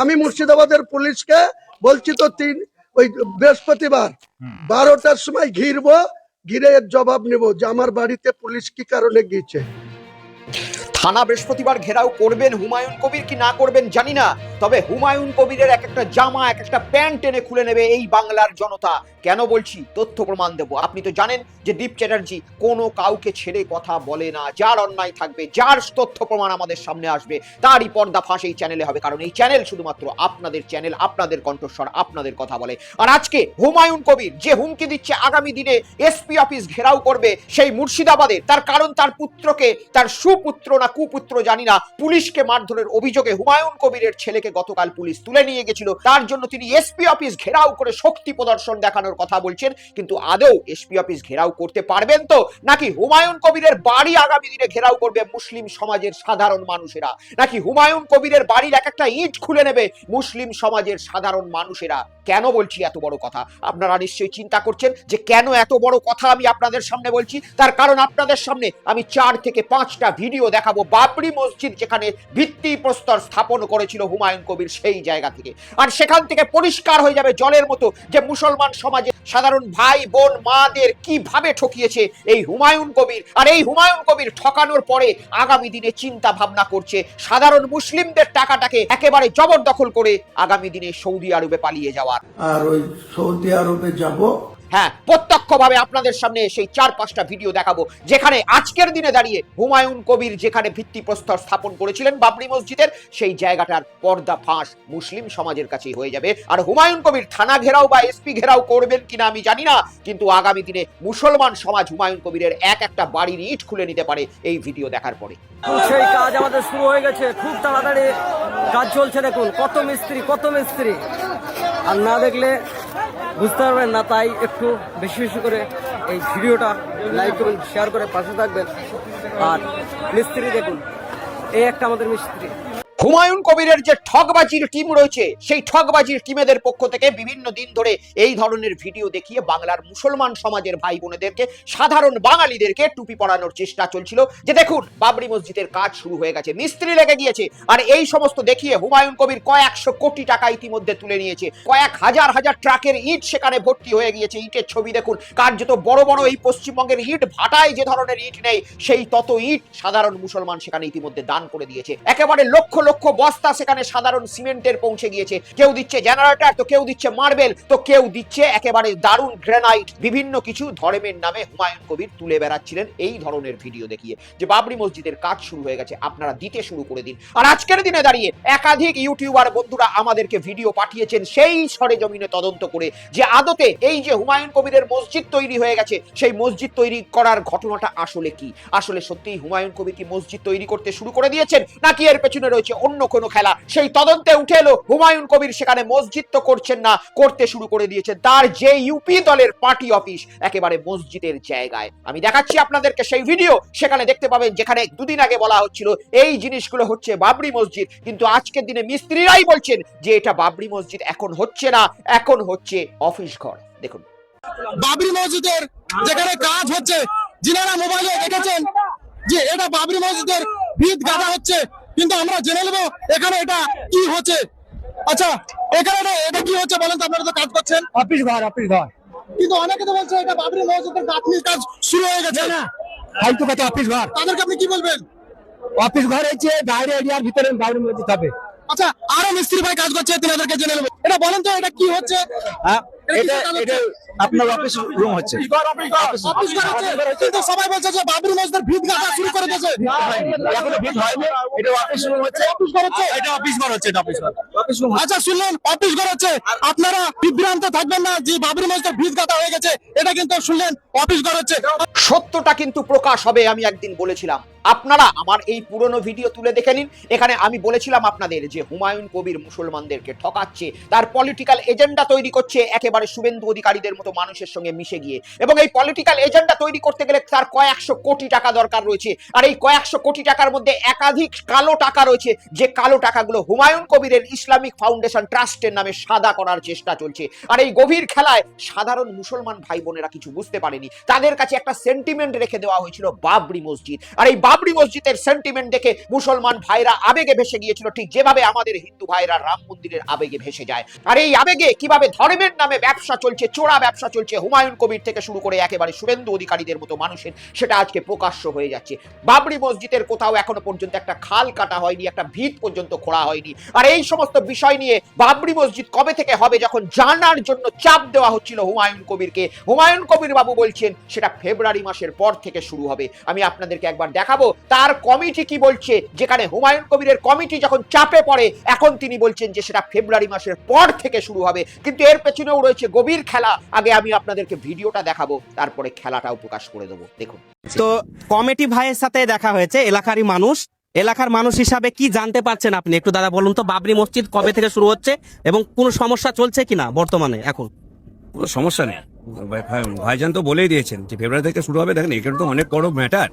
আমি মুর্শিদাবাদের পুলিশকে বলছি তো তিন ওই বৃহস্পতিবার বারোটার সময় ঘিরবো ঘিরে জবাব নেব যে আমার বাড়িতে পুলিশ কি কারণে গিয়েছে। থানা বৃহস্পতিবার ঘেরাও করবেন হুমায়ুন কবির কি না করবেন জানি না, তবে হুমায়ুন কবিরের এক একটা জামা, এক একটা প্যান্ট টেনে খুলে নেবে এই বাংলার জনতা। কেন বলছি? তথ্য প্রমাণ দেবো। আপনি তো জানেন যে দীপ চ্যাটার্জি কোনো কাউকে ছেড়ে কথা বলে না। যার অন্যায় থাকবে, যার তথ্য প্রমাণ আমাদের সামনে আসবে, তারই পর্দা ফাঁস এই চ্যানেলে হবে। কারণ এই চ্যানেল শুধুমাত্র আপনাদের চ্যানেল, আপনাদের কণ্ঠস্বর, আপনাদের কথা বলে। আর আজকে হুমায়ুন কবির যে হুমকি দিচ্ছে আগামী দিনে এসপি অফিস ঘেরাও করবে সেই মুর্শিদাবাদে, তার কারণ তার পুত্রকে, তার সুপুত্র না কুপুত্র জানি না, পুলিশকে মারধরের অভিযোগে হুমায়ুন কবিরের ছেলেকে গতকাল পুলিশ তুলে নিয়ে গেছিল। তার জন্য তিনি এসপি অফিস ঘেরাও করে শক্তি প্রদর্শন দেখানোর কথা বলছেন, কিন্তু আদৌ এসপি অফিস ঘেরাও করতে পারবেন তো? নাকি হুমায়ুন কবিরের বাড়ি আগামী দিনে ঘেরাও করবে মুসলিম সমাজের সাধারণ মানুষেরা? নাকি হুমায়ুন কবিরের বাড়ির এক একটা ইট খুলে নেবে মুসলিম সমাজের সাধারণ মানুষেরা? কেন বলছি এত বড় কথা? আপনারা নিশ্চয়ই চিন্তা করছেন যে কেন এত বড় কথা আমি আপনাদের সামনে বলছি? তার কারণ আপনাদের সামনে আমি চার থেকে পাঁচটা ভিডিও দেখাবো। বাবরি মসজিদ যেখানে ভিত্তি প্রস্তর স্থাপন করেছিল হুমায়ুন কবির সেই জায়গা থেকে। আর সেখান থেকে পরিষ্কার হয়ে যাবে জলের মতো যে মুসলমান সমাজে সাধারণ ভাই, বোন, মাদের কীভাবে ঠকিয়েছে এই হুমায়ুন কবির। আর এই হুমায়ুন কবির ঠকানোর পরে আগামী দিনে চিন্তা ভাবনা করছে, সাধারণ মুসলিমদের টাকাটাকে একেবারে জবরদখল করে আগামী দিনে সৌদি আরবে পালিয়ে যাওয়ার। আর ওই সৌদি আরবে যাব হ্যাঁ প্রত্যক্ষভাবে আপনাদের সামনে সেই চার পাঁচটা ভিডিও দেখাবো, যেখানে আজকের দিনে দাঁড়িয়ে হুমায়ুন কবির যেখানে ভিত্তিপ্রস্তর স্থাপন করেছিলেন বাবরি মসজিদের, সেই জায়গাটার পর্দা ফাঁস মুসলিম সমাজের কাছেই হয়ে যাবে। আর হুমায়ুন কবির থানা ঘেরাও বা এসপি ঘেরাও করবেন কিনা আমি জানি না, কিন্তু আগামী দিনে মুসলমান সমাজ হুমায়ুন কবিরের এক একটা বাড়ির ইট খুলে নিতে পারে এই ভিডিও দেখার পরে। সেই কাজ আমাদের শুরু হয়ে গেছে। খুব তাড়াতাড়ি কাজ চলছে দেখুন। কত মিস্ত্রি কত মিস্ত্রি। আর না দেখলে বুঝতে পারবেন না, তাই একটু বেশি বেশি করে এই ভিডিওটা লাইক করুন শেয়ার করে পাশে থাকবেন। আর মিস্ত্রি দেখুন, এই একটা আমাদের মিস্ত্রি। হুমায়ুন কবিরের যে ঠগবাজির টিম রয়েছে, সেই ঠগবাজির টিমেদের পক্ষ থেকে বিভিন্ন দিন ধরে এই ধরনের ভিডিও দেখিয়ে বাংলার মুসলমান সমাজের ভাই বোনেদেরকে, সাধারণ বাঙালিদেরকে টুপি পরানোর চেষ্টা চলছিল। যে দেখুন, বাবরি মসজিদের কাজ শুরু হয়ে গেছে, মিস্ত্রি লেগে গিয়েছে, আর এই সমস্ত দেখিয়ে হুমায়ুন কবির কয়েকশো কোটি টাকা ইতিমধ্যে তুলে নিয়েছে। কয়েক হাজার হাজার ট্রাকের ইট সেখানে ভর্তি হয়ে গিয়েছে, ইটের ছবি দেখুন। কার্যত বড় বড় এই পশ্চিমবঙ্গের ইট ভাটায় যে ধরনের ইট নেই, সেই তত ইট সাধারণ মুসলমান সেখানে ইতিমধ্যে দান করে দিয়েছে। একেবারে লক্ষ লক্ষ বস্তা সেখানে সাধারণ সিমেন্টের পৌঁছে গিয়েছে। কেউ দিচ্ছে জেনারেটর, তো কেউ দিচ্ছে মার্বেল, তো কেউ দিচ্ছে একেবারে দারুণ গ্রেনাইট। বিভিন্ন কিছু ধর্মের নামে হুমায়ুন কবির তুলে বেড়াচ্ছিলেন এই ধরনের ভিডিও দেখিয়ে। যে বাবরি মসজিদের কাজ শুরু হয়ে গেছে, আপনারা দিতে শুরু করে দিন। আর আজকের দিনে দাঁড়িয়ে একাধিক ইউটিউবার বন্ধুরা আমাদেরকে ভিডিও পাঠিয়েছেন সেই সরে জমিনে তদন্ত করে। যে আদতে এই যে হুমায়ুন কবিরের মসজিদ তৈরি হয়ে গেছে, সেই মসজিদ তৈরি করার ঘটনাটা আসলে কি? আসলে সত্যিই হুমায়ুন কবির কি মসজিদ তৈরি করতে শুরু করে দিয়েছেন, নাকি এর পেছনে রয়েছে অন্য কোনো খেলা। সেই তদন্তে উঠে এলো, হুমায়ুন কবির সেখানে মসজিদ তো করছেন না, করতে শুরু করে দিয়েছেন তার যে ইউপি দলের পার্টি অফিস, একেবারে মসজিদের জায়গায়। আমি দেখাচ্ছি আপনাদেরকে সেই ভিডিও, সেখানে দেখতে পাবেন যেখানে দুদিন আগে বলা হচ্ছিল, এই জিনিসগুলো হচ্ছে বাবরি মসজিদ, কিন্তু আজকের দিনে মিস্ত্রিরাই বলছেন যে এটা বাবরি মসজিদ এখন হচ্ছে না, এখন হচ্ছে অফিস ঘর। দেখুন। বাবরি মসজিদের যেখানে কাজ হচ্ছে, যিনারা মোবাইলে দেখেছেন যে এটা বাবরি মসজিদের ভিত গাঁদা হচ্ছে কিন্তু আমরা জেনে নেব এখানে এটা কি হচ্ছে। আচ্ছা এখানে এটা- এটা কি হচ্ছে বলেন তো আপনারা তো কাজ করছেন। অফিস ঘর অফিস ঘর কিন্তু অনেকে তো বলছে এটা বাবরি মসজিদের গাঁথনির কাজ শুরু হয়ে গেছে। না ফালতু কথা অফিস ঘর। তাদেরকে আপনি কি বলবেন? অফিস ঘর হচ্ছে বাইরে এরিয়ার ভিতরে বাইরে মসজিদ হবে। আচ্ছা আরও মিস্ত্রি ভাই কাজ করছে তিনাদেরকে জেনে নেব। এটা বলেন তো এটা কি হচ্ছে? হ্যাঁ এটা এটা আপনার অফিস রুম হচ্ছে। অফিস ঘর হচ্ছে কিন্তু সবাই বলছে যে বাবরি মসজিদের ভিত গাঁথা শুরু করে দিয়েছে। এখনও ভিড় হয়নি। এটা অফিস রুম হচ্ছে। অফিস ঘর হচ্ছে। এটা অফিস ঘর হচ্ছে এটা অফিস ঘর। অফিস রুম আচ্ছা শুনলেন অফিস ঘর হচ্ছে। আপনারা বিভ্রান্ত থাকবেন না যে বাবরি মসজিদের ভিত গাঁথা হয়ে গেছে। এটা কিন্তু শুনলেন, অফিস ঘর হচ্ছে। সত্যটা কিন্তু প্রকাশ হবে, আমি একদিন বলেছিলাম। আপনারা আমার এই পুরনো ভিডিও তুলে দেখে নিন। এখানে আমি বলেছিলাম আপনাদের যে হুমায়ুন কবির মুসলমানদেরকে ঠকাচ্ছে, তার পলিটিক্যাল এজেন্ডা তৈরি করছে একেবারে শুভেন্দু অধিকারীদের মতো মানুষের সঙ্গে মিশে গিয়ে। এবং এই পলিটিক্যাল এজেন্ডা তৈরি করতে গেলে তার কয়েকশো কোটি টাকা দরকার রয়েছে। আর এই কয়েকশো কোটি টাকার মধ্যে একাধিক কালো টাকা রয়েছে, যে কালো টাকাগুলো হুমায়ুন কবিরের ইসলামিক ফাউন্ডেশন ট্রাস্টের নামে সাদা করার চেষ্টা চলছে। আর এই গভীর খেলায় সাধারণ মুসলমান ভাই বোনেরা কিছু বুঝতে পারেনি। তাদের কাছে একটা সেন্টিমেন্ট রেখে দেওয়া হয়েছিল বাবরি মসজিদ। আর এই বাবরি মসজিদের সেন্টিমেন্ট দেখে মুসলমান ভাইরা আবেগে ভেসে গিয়েছিল। ঠিক যেভাবে আমাদের হিন্দু ভাইরা রাম মন্দিরের আবেগে ভেসে যায়। আর এই আবেগে কীভাবে ধর্মের নামে ব্যবসা চলছে, চোরা ব্যবসা চলছে, হুমায়ুন কবির থেকে শুরু করে একেবারে শুভেন্দু অধিকারীদের মতো মানুষের, সেটা আজকে প্রকাশ্য হয়ে যাচ্ছে। বাবরি মসজিদের কোথাও এখনও পর্যন্ত একটা খাল কাটা হয়নি, একটা ভিত পর্যন্ত খোঁড়া হয়নি। আর এই সমস্ত বিষয় নিয়ে বাবরি মসজিদ কবে থেকে হবে, যখন জানার জন্য চাপ দেওয়া হচ্ছিল হুমায়ুন কবিরকে হুমায়ুন কবির বাবু বলছেন সেটা ফেব্রুয়ারি মাসের পর থেকে শুরু হবে। আমি আপনাদেরকে একবার দেখাবো তার কমিটি কি বলছে? যেখানে হুমায়ুন কবিরের কমিটি যখন চাপে পড়ে এখন তিনি বলছেন যে সেটা ফেব্রুয়ারি মাসের পর থেকে শুরু হবে। কিন্তু এর পেছনেও রয়েছে গভীর খেলা। আগে আমি আপনাদেরকে ভিডিওটা দেখাবো তারপরে খেলাটাও প্রকাশ করে দেবো। দেখুন। তো কমিটি ভাইয়ের সাথে দেখা হয়েছে এলাকারই মানুষ। এলাকার মানুষ হিসাবে কি জানতে পারছেন আপনি? একটু দাদা বলুন তো বাবরি মসজিদ কবে থেকে শুরু হচ্ছে এবং কোনো সমস্যা চলছে কিনা বর্তমানে এখন? কোনো সমস্যা নেই। ভাইজান তো বলেই দিয়েছেন যে ফেব্রুয়ারি থেকে শুরু হবে। দেখেন এখানে তো অনেক বড় ম্যাটার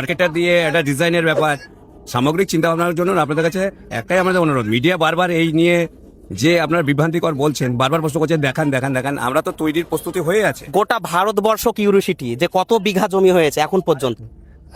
আর্কিটেক্ট দিয়ে একটা ডিজাইনের ব্যাপার সামগ্রিক চিন্তা ভাবনার জন্য আপনাদের কাছে একটাই আমাদের অনুরোধ। মিডিয়া বারবার এই নিয়ে যে আপনার বিভ্রান্তিকর বলছেন বারবার প্রশ্ন করছেন দেখান দেখান দেখান আমরা তো তৈরির প্রস্তুতি হয়ে আছে। গোটা ভারতবর্ষ কিউরিসিটি যে কত বিঘা জমি হয়েছে এখন পর্যন্ত।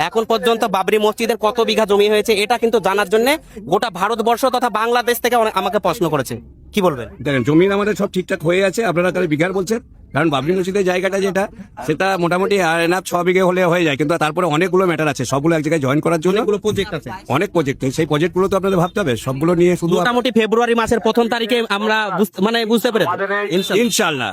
এখন পর্যন্ত বাবরি মসজিদের কত বিঘা জমি হয়েছে এটা কিন্তু জানার জন্য গোটা ভারতবর্ষ তথা বাংলাদেশ থেকে আমাকে প্রশ্ন করেছে। কি বলবেন? দেখেন জমি আমাদের সব ঠিকঠাক হয়ে আছে। আপনারা খালি বিঘার বলছেন? কারণ বাবরি মসজিদের জায়গাটা যেটা সেটা মোটামুটি না ছ বিঘে হলে হয়ে যায় কিন্তু তারপরে অনেকগুলো ম্যাটার আছে। সবগুলো এক জায়গায় জয়েন করার জন্য প্রজেক্ট আছে। অনেক প্রজেক্ট সেই প্রজেক্টগুলো তো আপনাদের ভাবতে হবে। সবগুলো নিয়ে শুধু মোটামুটি ফেব্রুয়ারি মাসের প্রথম তারিখে আমরা মানে বুঝতে পেরেছি। ইনশাল্লাহ।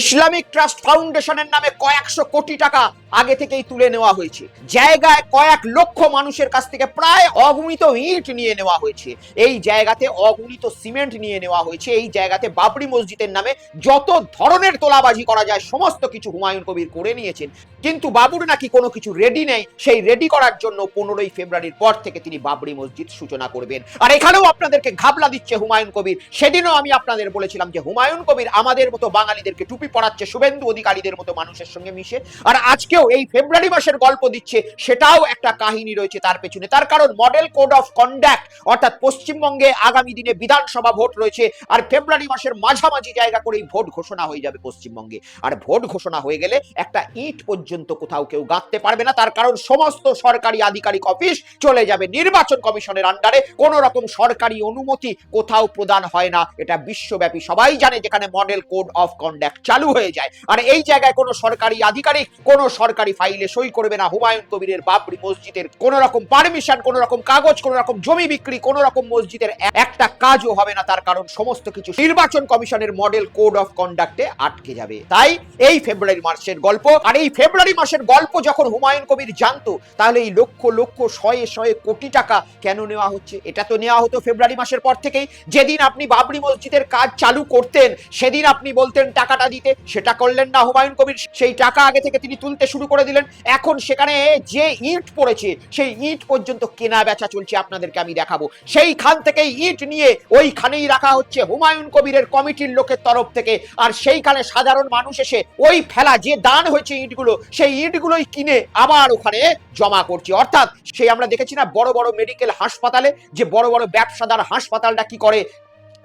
ইসলামিক ট্রাস্ট ফাউন্ডেশনের নামে কয়েকশো কোটি টাকা আগে থেকেই তুলে নেওয়া হয়েছে। জায়গায় কয়েক লক্ষ মানুষের কাছ থেকে প্রায় অগণিত ইট নিয়ে নেওয়া হয়েছে। এই জায়গাতে অগণিত সিমেন্ট নিয়ে নেওয়া হয়েছে। এই জায়গাতে বাবরি মসজিদের নামে যত ধরনের তোলাবাজি করা যায়, সমস্ত কিছু হুমায়ুন কবির করে নিয়েছেন। কিন্তু বাবুর নাকি কোনো কিছু রেডি নেই, সেই রেডি করার জন্য পনেরোই ফেব্রুয়ারির পর থেকে তিনি বাবরি মসজিদ সূচনা করবেন। আর এখানেও আপনাদেরকে ঘাবলা দিচ্ছে হুমায়ুন কবির। সেদিনও আমি আপনাদের বলেছিলাম যে হুমায়ুন কবির আমাদের মতো বাঙালিদেরকে টুপি পড়াচ্ছে শুভেন্দু অধিকারীদের মতো মানুষের সঙ্গে মিশে। আর আজকেও এই ফেব্রুয়ারি মাসের গল্প দিচ্ছে, সেটাও একটা কাহিনী রয়েছে তার পেছনে। তার কারণ মডেল কোড অফ কন্ডাক্ট অর্থাৎ পশ্চিমবঙ্গে আগামী দিনে বিধানসভা ভোট রয়েছে, আর ফেব্রুয়ারি মাসের মাঝামাঝি জায়গা করেই ভোট ঘোষণা হয়ে যাবে পশ্চিমবঙ্গে। আর ভোট ঘোষণা হয়ে গেলে একটা ইট পর্যন্ত কোথাও কেউ গাঁথতে পারবে না। তার কারণ সমস্ত সরকারি আধিকারিক অফিস চলে যাবে নির্বাচন কমিশনের আন্ডারে কোন রকম সরকারি অনুমতি কোথাও প্রদান হয় না। এটা বিশ্বব্যাপী। সবাই জানে যেখানে মডেল কোড অফ কন্ডাক্ট চালু হয়ে যায়। আর এই জায়গায় কোনো সরকারি আধিকারিক, কোনো সরকারি ফাইলে সই করবে না। হুমায়ুন কবিরের বাবরি মসজিদের কোন রকম পারমিশন কোন রকম কাগজ, কোনো রকম জমি বিক্রি, কোন রকম মসজিদের একটা কাজও হবে না। তার কারণ সমস্ত কিছু নির্বাচন কমিশনের মডেল কোড অফ কন্ডাক্টে আটকে যাবে। তাই এই ফেব্রুয়ারি মাসের গল্প, আর এই ফেব্রুয়ারি মাসের গল্প যখন হুমায়ুন কবির জানতো, তাহলে এই লক্ষ লক্ষ, শয়ে শয়ে কোটি টাকা কেন নেওয়া হচ্ছে? এটা তো নেওয়া হতো ফেব্রুয়ারি মাসের পর থেকেই। যেদিন আপনি বাবরি মসজিদের কাজ চালু করতেন, সেদিন আপনি বলতেন, টাকাটা দিতে। সেটা করলেন না হুমায়ুন কবির। সেই টাকা আগে থেকে তিনি তুলতে শুরু করে দিলেন। এখন সেখানে যে ইট পড়েছে, সেই ইট পর্যন্ত কেনা বেচা চলছে আপনাদেরকে আমি দেখাবো। সেইখান থেকে ইট নিয়ে ওইখানেই রাখা হচ্ছে হুমায়ুন কবিরের কমিটির লোকের তরফ থেকে। আর সেইখানে সাধারণ মানুষ এসে ওই ফেলা যে দান হয়েছে ইটগুলো, সেই ইটগুলোই কিনে আবার ওখানে জমা করছে। অর্থাৎ সেই আমরা দেখেছি না, বড় বড় মেডিকেল হাসপাতালে যে বড় বড় ব্যবসাদার হাসপাতালটা কি করে?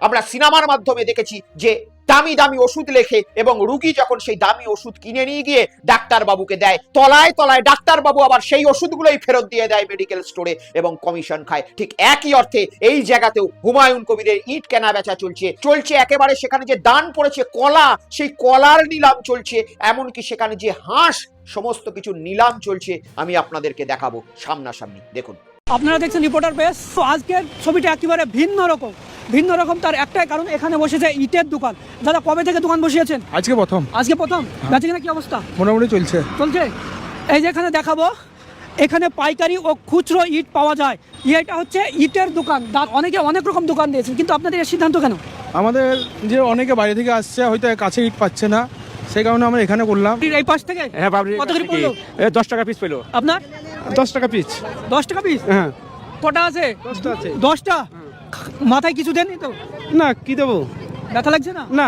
আমরা সিনেমার মাধ্যমে দেখেছি যে দামি দামি ওষুধ লেখে এবং রুগী যখন সেই দামি ওষুধ কিনে নিয়ে গিয়ে ডাক্তার বাবুকে দেয়, তলায় তলায় ডাক্তার বাবু আবার সেই ওষুধগুলোই ফেরত দিয়ে দেয় মেডিকেল স্টোরে এবং কমিশন খায়। ঠিক একই অর্থে এই জায়গাতেও হুমায়ুন কবিরের ইট কেনা বেচা চলছে। চলছে একেবারে সেখানে যে দান পড়েছে, কলা, সেই কলার নিলাম চলছে, এমনকি সেখানে যে হাঁস, সমস্ত কিছু নিলাম চলছে, আমি আপনাদেরকে দেখাবো সামনাসামনি। দেখুন। আপনারা দেখছেন রিপোর্টার বেস তো আজকের ছবিটা একেবারে ভিন্ন রকম। ভিন্ন রকম তার একটাই কারণ এখানে বসেছে ইটের দোকান। দাদা কবে থেকে দোকান বসিয়েছেন? আজকে প্রথম। আজকে প্রথম? বেচাকেনা কি অবস্থা? মোটামুটি চলছে। চলছে? এই যে এখানে দেখাবো। এখানে পাইকারি ও খুচরো ইট পাওয়া যায়। এটা হচ্ছে ইটের দোকান। অনেকে অনেক রকম দোকান দিয়েছেন কিন্তু আপনাদের এর সিদ্ধান্ত কেন? আমাদের যে অনেকে বাইরে থেকে আসছে হয়তো কাছে ইট পাচ্ছে না। সেই কারণে আমরা এখানে করলাম। এই পাশ থেকে? হ্যাঁ কত করে পড়ল? দশ টাকা পিস পেল আপনার? দশ টাকা পিস দশ টাকা পিস হ্যাঁ। কটা আছে? দশটা আছে। দশটা? মাথায় কিছু দেননি তো? না কি দেবো? ব্যথা লাগছে না? না।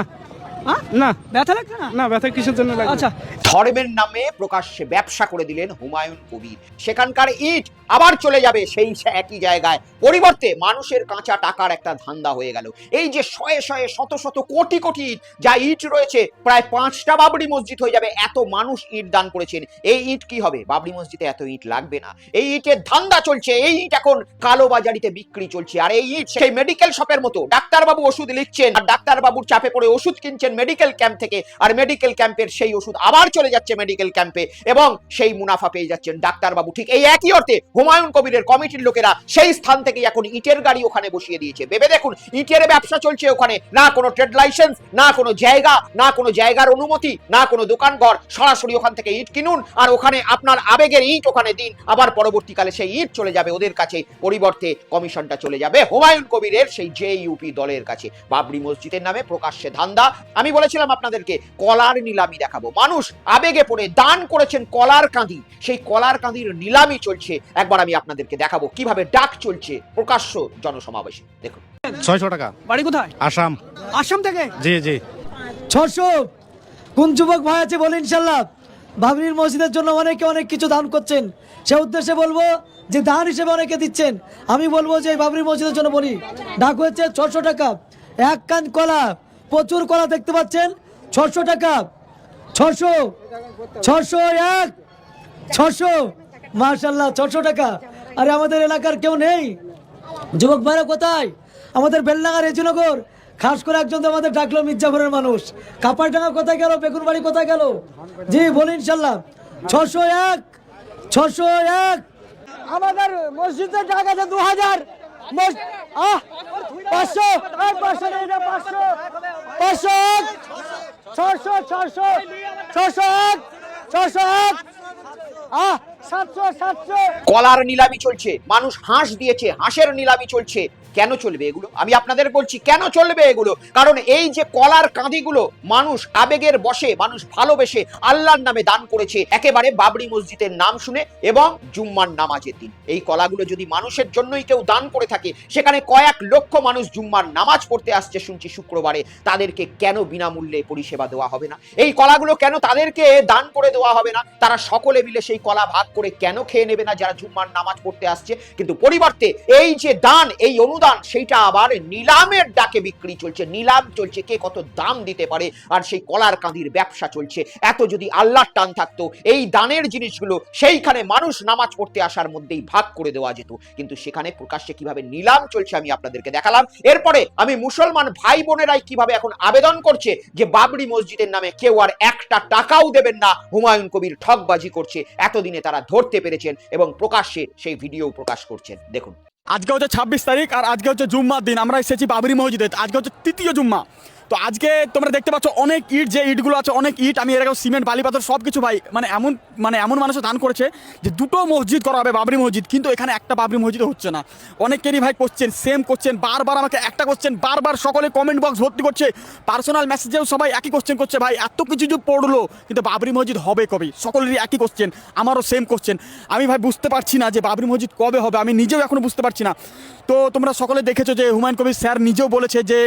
না। ব্যথা লাগছে না? না ব্যথা কিসের জন্য আচ্ছা। ধর্মের নামে প্রকাশ্যে ব্যবসা করে দিলেন হুমায়ুন কবির। সেখানকার ইট আবার চলে যাবে সেই একই জায়গায়। পরিবর্তে মানুষের কাঁচা টাকার একটা ধান্দা হয়ে গেল। এই যে শয়ে শয়ে শত শত কোটি কোটি ইট যা ইট রয়েছে প্রায় পাঁচটা বাবরি মসজিদ হয়ে যাবে। এত মানুষ ইট দান করেছেন। এই ইট কি হবে? বাবরি মসজিদে এত ইট লাগবে না। এই ইটের ধান্দা চলছে। এই ইট এখন কালো বাজারিতে বিক্রি চলছে। আর এই ইট সেই মেডিকেল শপের মতো। ডাক্তারবাবু ওষুধ লিখছেন। আর ডাক্তারবাবুর চাপে পড়ে ওষুধ কিনছেন। মেডিকেল ক্যাম্প থেকে আর মেডিকেল ক্যাম্পের সেই ওষুধ আবার চলে যাচ্ছে মেডিকেল ক্যাম্পে এবং সেই মুনাফা পেয়ে যাচ্ছেন ডাক্তারবাবু। ঠিক এই একই অর্থে হুমায়ুন কবিরের কমিটির লোকেরা সেই স্থান থেকে এখন ইটের গাড়ি ওখানে বসিয়ে দিয়েছে। ভেবে দেখুন, ইটের ব্যবসা চলছে ওখানে। না কোনো ট্রেড লাইসেন্স না কোনো জায়গা, না কোনো জায়গার অনুমতি, না কোনো দোকানঘর সরাসরি ওখান থেকে ইট কিনুন আর ওখানে আপনার আবেগের ইট ওখানে দিন। আবার পরবর্তীকালে সেই ইট চলে যাবে ওদের কাছে। পরিবর্তে কমিশনটা চলে যাবে হুমায়ুন কবিরের সেই জে ইউপি দলের কাছে। বাবরি মসজিদের নামে প্রকাশ্যে ধান্দা আমি বলেছিলাম আপনাদেরকে কলার নিলামি দেখাবো। মানুষ আবেগে পড়ে দান করেছেন কলার কাঁদি সেই কলার কাঁদির নিলামি চলছে। একবার আমি আপনাদেরকে দেখাবো কীভাবে ডাক চলছে প্রকাশ্য জনসমাবেশে। দেখুন। ছয়শো টাকা। বাড়ি কোথায়? আসাম। আসাম থেকে? জি জি। ছশো কোন যুবক ভাই আছে বলে ইনশাল্লাহ বাবরির মসজিদের জন্য অনেকে অনেক কিছু দান করছেন। সে উদ্দেশ্যে বলব যে দান হিসেবে অনেকে দিচ্ছেন। আমি বলব যে বাবরি মসজিদের জন্য বলি ডাক হয়েছে ছশো টাকা। এক কান কলা প্রচুর কলা দেখতে পাচ্ছেন। ছশো টাকা। ছশো। ছশো এক। ছশো। মার্শাল্লাহ ছশো টাকা। আরে আমাদের এলাকার কেউ নেই? যুবক ভাইরা কোথায়? আমাদের বেলনাগার রেজিনগর। খাস করে একজন তো আমাদের ডাকলো মির্জাপুরের মানুষ। কাপারডাঙ্গা কোথায় গেল? বেগুনবাড়ি কোথায় গেল? জি বলি ইনশাল্লাহ ছশো এক। ছশো এক। আমাদের মসজিদের টাকা আছে দু হাজার। আহ! সাতশো। কলার নিলামি চলছে। মানুষ হাঁস দিয়েছে হাঁসের নিলামি চলছে। কেন চলবে এগুলো? আমি আপনাদের বলছি, কেন চলবে এগুলো? কারণ এই যে কলার কাঁদিগুলো মানুষ আবেগের বসে মানুষ ভালোবেসে আল্লাহর নামে দান করেছে, একেবারে বাবরি মসজিদের নাম শুনে এবং জুম্মার নামাজের দিন। এই কলাগুলো যদি মানুষের জন্যই কেউ দান করে থাকে, সেখানে কয়েক লক্ষ মানুষ জুম্মার নামাজ পড়তে আসছে শুনছি শুক্রবারে, তাদেরকে কেন বিনামূল্যে পরিষেবা দেওয়া হবে না? এই কলাগুলো কেন তাদেরকে দান করে দেওয়া হবে না? তারা সকলে মিলে সেই কলা ভাগ করে কেন খেয়ে নেবে না যারা জুম্মার নামাজ পড়তে আসছে? কিন্তু পরিবর্তে এই যে দান, এই অনুদান সেইটা আবার নিলামের ডাকে বিক্রি চলছে। নিলাম চলছে কে কত দাম দিতে পারে আর সেই কলার কাঁদির ব্যবসা চলছে। এত যদি আল্লাহর টান থাকতো, এই দানের জিনিসগুলো সেইখানে মানুষ নামাজ পড়তে আসার মধ্যেই ভাগ করে দেওয়া যেত। কিন্তু সেখানে প্রকাশ্যে কীভাবে নিলাম চলছে আমি আপনাদেরকে দেখালাম। এরপরে আমি মুসলমান ভাই বোনেরাই কীভাবে এখন আবেদন করছে যে বাবরি মসজিদের নামে কেউ আর একটা টাকাও দেবেন না, হুমায়ুন কবির ঠকবাজি করছে। এতদিনে তারা ধরতে পেরেছেন এবং প্রকাশ্যে সেই ভিডিও প্রকাশ করছেন। দেখুন। আজকে হচ্ছে ছাব্বিশ তারিখ আর আজকে হচ্ছে জুম্মার দিন। আমরা এসেছি বাবরি মসজিদে। আজকে হচ্ছে তৃতীয় জুম্মা। তো আজকে তোমরা দেখতে পাচ্ছ অনেক ইট, যে ইটগুলো আছে, অনেক ইট, আমি এরকম সিমেন্ট, বালি, পাথর সব কিছু ভাই মানে এমন মানে এমন মানুষের দান করেছে যে দুটো মসজিদ করা হবে, বাবরি মসজিদ, কিন্তু এখানে একটা বাবরি মসজিদ হচ্ছে না। অনেকেরই ভাই কোশ্চেন সেম কোশ্চেন বারবার আমাকে একটা কোশ্চেন বারবার সকলে কমেন্ট বক্স ভর্তি করছে। পার্সোনাল মেসেজেও সবাই একই কোশ্চেন করছে ভাই, এত কিছু যে পড়ল, কিন্তু বাবরি মসজিদ হবে কবে? সকলেরই একই কোশ্চেন আমারও সেম কোশ্চেন আমি ভাই বুঝতে পারছি না যে বাবরি মসজিদ কবে হবে, আমি নিজেও এখনও বুঝতে পারছি না। তো তোমরা সকলে দেখেছ যে হুমায়ুন কবির স্যার নিজেও বলেছে যে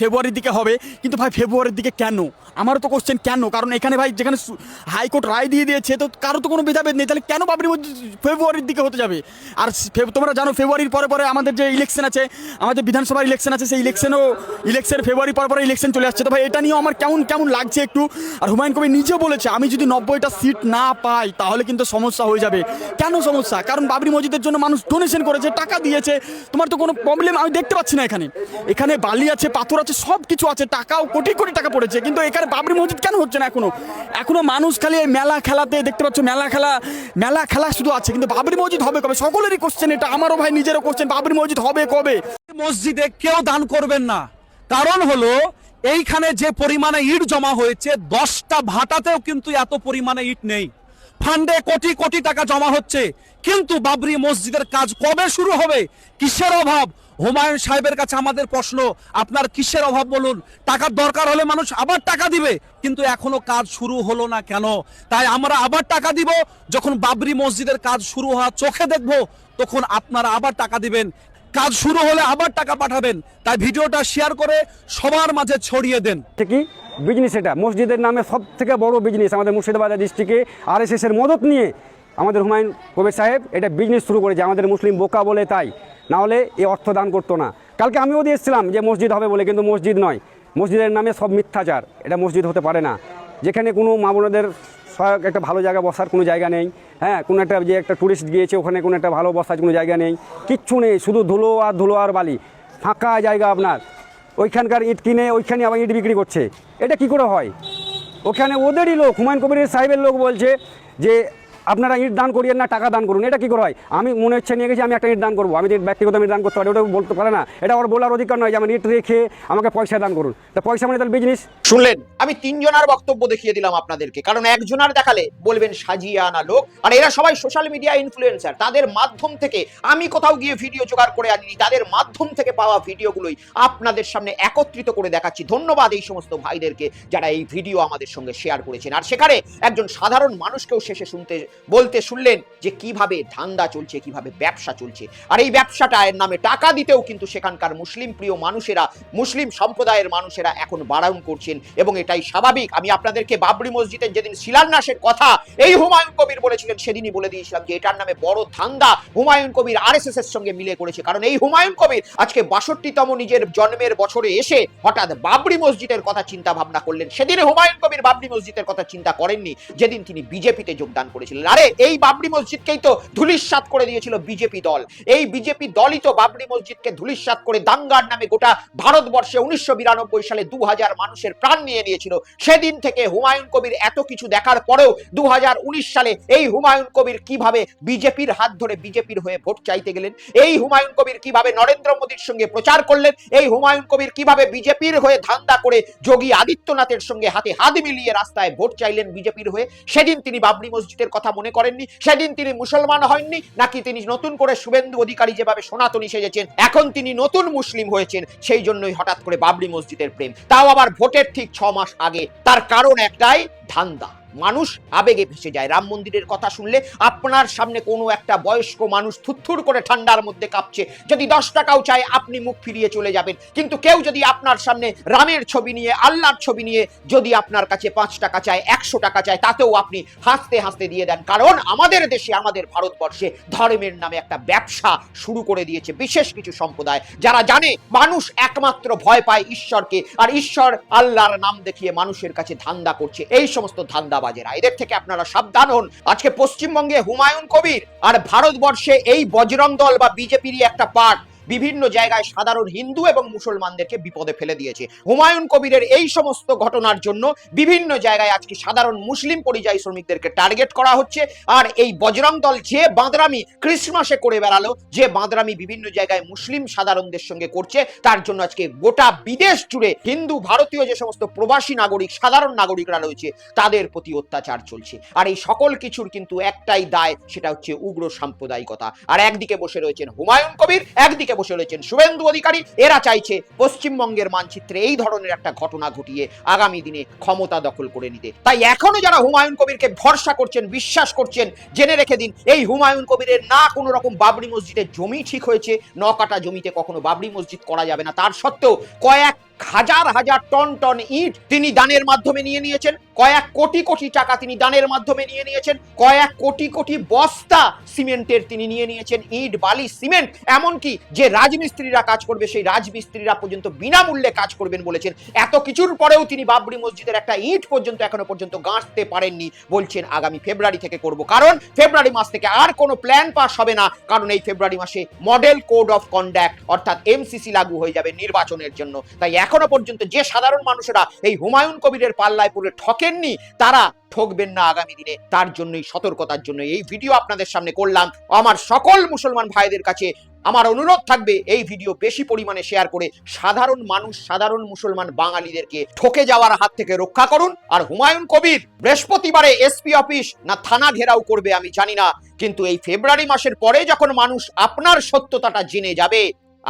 ফেব্রুয়ারির দিকে হবে। কিন্তু ভাই, ফেব্রুয়ারির দিকে কেন? আমারও তো কোশ্চেন কেন? কারণ এখানে ভাই, যেখানে হাইকোর্ট রায় দিয়ে দিয়েছে, তো কারও তো কোনো ভেদাভেদ নেই। তাহলে কেন বাবরি মসজিদ ফেব্রুয়ারির দিকে হতে যাবে? আর তোমরা জানো, ফেব্রুয়ারির পরে পরে আমাদের যে ইলেকশন আছে, আমাদের বিধানসভার ইলেকশন আছে, সেই ইলেকশনও ইলেকশন ফেব্রুয়ারি পরে পরে ইলেকশন চলে আসছে। তো ভাই, এটা নিয়েও আমার কেমন কেমন লাগছে একটু? আর হুমায়ুন কবির নিজেও বলেছে, আমি যদি নব্বইটা সিট না পাই, তাহলে কিন্তু সমস্যা হয়ে যাবে। কেন সমস্যা? কারণ বাবরি মসজিদের জন্য মানুষ ডোনেশন করেছে, টাকা দিয়েছে। তোমার তো কোনো প্রবলেম আমি দেখতে পাচ্ছি না এখানে। এখানে বালি আছে, পাথর আছে, সব কিছু আছে, টাকাও কোটি কোটি টাকা পড়েছে, কিন্তু এখানে বাবরি মসজিদ কেন হচ্ছে না এখনও? এখনও মানুষ খালি এই মেলা খেলাতে, দেখতে পাচ্ছ মেলা খেলা মেলা খেলা শুধু আছে, কিন্তু বাবরি মসজিদ হবে কবে? সকলেরই কোশ্চেন এটা, আমারও ভাই নিজেরও কোশ্চেন বাবরি মসজিদ হবে কবে? মসজিদে কেউ দান করবেন না। কারণ হলো, এইখানে যে পরিমাণে ইট জমা হয়েছে, দশটা ভাটাতেও কিন্তু এত পরিমাণে ইট নেই। ফান্ডে কোটি কোটি টাকা জমা হচ্ছে, কিন্তু বাবরি মসজিদের কাজ কবে শুরু হবে? কিসের অভাব? হুমায়ুন সাহেবের কাছে আমাদের প্রশ্ন, আপনার কিসের অভাব বলুন? টাকার দরকার হলে মানুষ আবার টাকা দিবে। কিন্তু এখনও কাজ শুরু হলো না কেন? তাই আমরা আবার টাকা দিব, যখন বাবরি মসজিদের কাজ শুরু হওয়া চোখে দেখব, তখন আপনারা আবার টাকা দিবেন। কাজ শুরু হলে আবার টাকা পাঠাবেন। তাই ভিডিওটা শেয়ার করে সবার মাঝে ছড়িয়ে দেন। কি? বিজনেস এটা। মসজিদের নামে সব থেকে বড় বিজনেস আমাদের মুর্শিদাবাদ ডিস্ট্রিক্টে আর এস এর মদত নিয়ে আমাদের হুমায়ুন কবির সাহেব এটা বিজনেস শুরু করেছে, আমাদের মুসলিম বোকা বলে তাই। না হলে এ অর্থ দান করতো না। কালকে আমিও দিয়েছিলাম যে মসজিদ হবে বলে, কিন্তু মসজিদ নয়। মসজিদের নামে সব মিথ্যাচার। এটা মসজিদ হতে পারে না। যেখানে কোনো মা বোনদের সহায়ক একটা ভালো জায়গা বসার কোনো জায়গা নেই। হ্যাঁ কোনো একটা যে একটা ট্যুরিস্ট গিয়েছে, ওখানে কোনো একটা ভালো বসার কোনো জায়গা নেই। কিচ্ছু নেই, শুধু ধুলো আর ধুলো আর বালি। ফাঁকা জায়গা আপনার। ওইখানকার ইট কিনে, ওইখানে আবার ইট বিক্রি করছে। এটা কি করে হয়? ওখানে ওদেরই লোক, হুমায়ুন কবির সাহেবের লোক বলছে যে আপনারা ইট দান করিয়েন না, টাকা দান করুন। এটা কি করে হয়? আমি মনে হচ্ছে নিয়ে গেছি, আমি একটা ইট দান করব। আমি ব্যক্তিগত আমি দান করতে পারি, ওটা বলতে পারে না। এটা ওর বলার অধিকার নয় যে আমি ইট রেখে আমাকে পয়সা দান করুন। তা পয়সা মানে তাহলে বিজনেস শুনলেন? আমি তিনজনার বক্তব্য দেখিয়ে দিলাম আপনাদেরকে। কারণ একজনার দেখালে বলবেন, সাজিয়ে আনা লোক। আর এরা সবাই সোশ্যাল মিডিয়া ইনফ্লুয়েন্সার তাদের মাধ্যম থেকে আমি কোথাও গিয়ে ভিডিও জোগাড় করে আনিনি। তাদের মাধ্যম থেকে পাওয়া ভিডিওগুলোই আপনাদের সামনে একত্রিত করে দেখাচ্ছি। ধন্যবাদ এই সমস্ত ভাইদেরকে যারা এই ভিডিও আমাদের সঙ্গে শেয়ার করেছেন। আর সেখানে একজন সাধারণ মানুষকেও শেষে শুনতে বলতে শুনলেন যে কীভাবে ধান্দা চলছে, কীভাবে ব্যবসা চলছে। আর এই ব্যবসাটা এর নামে টাকা দিতেও কিন্তু সেখানকার মুসলিম প্রিয় মানুষেরা, মুসলিম সম্প্রদায়ের মানুষেরা এখন বাড়াউন করছেন এবং এটাই স্বাভাবিক। আমি আপনাদেরকে বাবরি মসজিদের যেদিন শিলান্যাসের কথা, এই হুমায়ুন কবির বলেছিলেন, সেদিনই বলে দিয়েছিলাম যে এটার নামে বড় ধান্দা হুমায়ুন কবির আরএসএস এর সঙ্গে মিলে করেছে। কারণ এই হুমায়ুন কবির আজকে বাষট্টিতম নিজের জন্মের বছরে এসে হঠাৎ বাবরি মসজিদের কথা চিন্তা ভাবনা করলেন। সেদিন হুমায়ুন কবির বাবরি মসজিদের কথা চিন্তা করেননি, যেদিন তিনি বিজেপিতে যোগদান করেছিলেন। আরে, এই বাবরি মসজিদকেই তো ধুলিস্বাত করে দিয়েছিল বিজেপি দল। এই বিজেপি দলই তো বাবরি মসজিদকে ধুলিস্বাত করে দাঙ্গার নামে গোটা ভারতবর্ষে উনিশশো বিরানব্বই সালে দু হাজার মানুষের প্রাণ নিয়ে নিয়েছিল। সেদিন থেকে হুমায়ুন কবির এত কিছু দেখার পরেও দু সালে এই হুমায়ুন কবির কীভাবে বিজেপির হাত ধরে বিজেপির হয়ে ভোট চাইতে গেলেন, এই হুমায়ুন কবির কীভাবে নরেন্দ্র মোদীর সঙ্গে প্রচার করলেন, এই হুমায়ুন কবির কীভাবে বিজেপির হয়ে ধান্দা করে যোগী আদিত্যনাথের সঙ্গে হাতে হাত মিলিয়ে রাস্তায় ভোট চাইলেন বিজেপির হয়ে, সেদিন তিনি বাবরি মসজিদের কথা মনে করেননি, সেদিন তিনি মুসলমান হননি, নাকি তিনি নতুন করে শুভেন্দু অধিকারী যেভাবে সনাতনী সেজেছেন, এখন তিনি নতুন মুসলিম হয়েছেন, সেই জন্যই হঠাৎ করে বাবরি মসজিদের প্রেম। তাও আবার ভোটের ঠিক ছ মাস আগে, তার কারণ একটাই, ধান্দা। মানুষ আবেগে ভেসে যায়। রাম মন্দিরের কথা শুনলে আপনার সামনে কোনো একটা বয়স্ক মানুষ থুরথুর করে ঠান্ডার মধ্যে কাঁপছে। যদি দশ টাকাও চায়, আপনি মুখ ফিরিয়ে চলে যাবেন। কিন্তু কেউ যদি আপনার সামনে রামের ছবি নিয়ে, আল্লাহর ছবি নিয়ে যদি আপনার কাছে পাঁচ টাকা চায়, একশো টাকা চায়, তাতেও আপনি হাসতে হাসতে দিয়ে দেন। কারণ আমাদের দেশে, আমাদের ভারতবর্ষে ধর্মের নামে একটা ব্যবসা শুরু করে দিয়েছে বিশেষ কিছু সম্প্রদায়। যারা জানে, মানুষ একমাত্র ভয় পায় ঈশ্বরকে। আর ঈশ্বর আল্লাহর নাম দেখিয়ে মানুষের কাছে ধান্দা করছে। এই সমস্ত ধান্দাবাজেরা এদের থেকে আপনারা সাবধান হন। আজকে পশ্চিমবঙ্গে হুমায়ুন কবির আর ভারতবর্ষে এই বজরং দল বা বিজেপিরই একটা পার্ট। বিভিন্ন জায়গায় সাধারণ হিন্দু এবং মুসলমানদেরকে বিপদে ফেলে দিয়েছে। হুমায়ুন কবিরের এই সমস্ত ঘটনার জন্য বিভিন্ন জায়গায় আজকে সাধারণ মুসলিম পরিযায়ী শ্রমিকদেরকে টার্গেট করা হচ্ছে। আর এই বজরং দল যে বাঁদরামি ক্রিসমাসে করে বেড়ালো, যে বাঁদরামি বিভিন্ন জায়গায় মুসলিম সাধারণদের সঙ্গে করছে, তার জন্য আজকে গোটা বিদেশ জুড়ে হিন্দু, ভারতীয় যে সমস্ত প্রবাসী নাগরিক, সাধারণ নাগরিকরা রয়েছে, তাদের প্রতি অত্যাচার চলছে। আর এই সকল কিছুর কিন্তু একটাই দায়, সেটা হচ্ছে উগ্র সাম্প্রদায়িকতা। আর একদিকে বসে রয়েছেন হুমায়ুন কবির, একদিকে বসে রয়েছেন শুভেন্দু অধিকারী। এরা চাইছে পশ্চিমবঙ্গের মানচিত্রে এই ধরনের একটা ঘটনা ঘটিয়ে আগামী দিনে ক্ষমতা দখল করে নিতে। তাই এখনও যারা হুমায়ুন কবিরকে ভরসা করছেন, বিশ্বাস করছেন, জেনে রেখে দিন, এই হুমায়ুন কবিরের না কোনো রকম বাবরি মসজিদের জমি ঠিক হয়েছে ন কাটা জমিতে কখনো বাবরি মসজিদ করা যাবে না। তার সত্ত্বেও কয়েক হাজার হাজার টন টন ইট তিনি দানের মাধ্যমে নিয়ে নিয়েছেন। কয়েক কোটি কোটি টাকা তিনি দানের মাধ্যমে নিয়ে নিয়েছেন। কয়েক কোটি কোটি বস্তা সিমেন্টের তিনি নিয়ে নিয়েছেন। ইট, বালি, সিমেন্ট, এমনকি যে রাজমিস্ত্রিরা কাজ করবে, সেই রাজমিস্ত্রিরা পর্যন্ত বিনামূল্যে কাজ করবেন বলেছেন। এত কিছুর পরেও তিনি বাবরি মসজিদের একটা ইট পর্যন্ত, এখনও পর্যন্ত গাঁথতে পারেননি বলছেন আগামী ফেব্রুয়ারি থেকে করব। কারণ ফেব্রুয়ারি মাস থেকে আর কোনো প্ল্যান পাস হবে না। কারণ এই ফেব্রুয়ারি মাসে মডেল কোড অফ কন্ডাক্ট, অর্থাৎ এমসিসি লাগু হয়ে যাবে নির্বাচনের জন্য। তাই এখনও পর্যন্ত যে সাধারণ মানুষেরা এই হুমায়ুন কবিরের পাল্লায় পড়ে ঠকেননি, তারা ঠকবেন না আগামী দিনে। তার জন্যই, সতর্কতার জন্য এই ভিডিও আপনাদের সামনে করলাম। আমার সকল মুসলমান ভাইদের কাছে আমার অনুরোধ থাকবে, এই ভিডিও বেশি পরিমাণে শেয়ার করে সাধারণ মানুষ, সাধারণ মুসলমান বাঙালিদেরকে ঠকে যাওয়ার হাত থেকে রক্ষা করুন। আর হুমায়ুন কবির বৃহস্পতিবারে এসপি অফিস না থানা ঘেরাও করবে আমি জানি না। কিন্তু এই ফেব্রুয়ারি মাসের পরে যখন মানুষ আপনার সত্যতাটা জেনে যাবে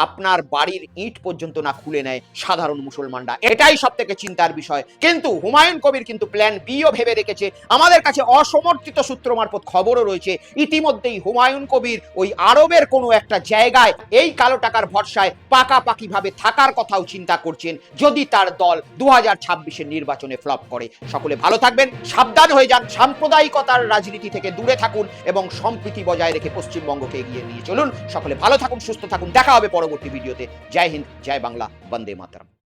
আপনার বাড়ির ইট পর্যন্ত না খুলে নেয় সাধারণ মুসলমানরা। এটাই সব থেকে চিন্তার বিষয়। কিন্তু হুমায়ুন কবির কিন্তু প্ল্যান বিও ভেবে রেখেছে। আমাদের কাছে অসমর্থিত সূত্র মারফত খবরও রয়েছে। ইতিমধ্যেই হুমায়ুন কবির ওই আরবের কোনো একটা জায়গায় এই কালো টাকার ভরসায় পাকাপাকি ভাবে থাকার কথাও চিন্তা করছেন। যদি তার দল দু হাজার ছাব্বিশের নির্বাচনে ফ্লপ করে। সকলে ভালো থাকবেন, সাবধান হয়ে যান, সাম্প্রদায়িকতার রাজনীতি থেকে দূরে থাকুন এবং সম্প্রীতি বজায় রেখে পশ্চিমবঙ্গকে এগিয়ে নিয়ে চলুন। সকলে ভালো থাকুন, সুস্থ থাকুন। দেখা হবে मोठी व्हिडिओ ते जय हिंद जय बांग्ला वंदे मातरम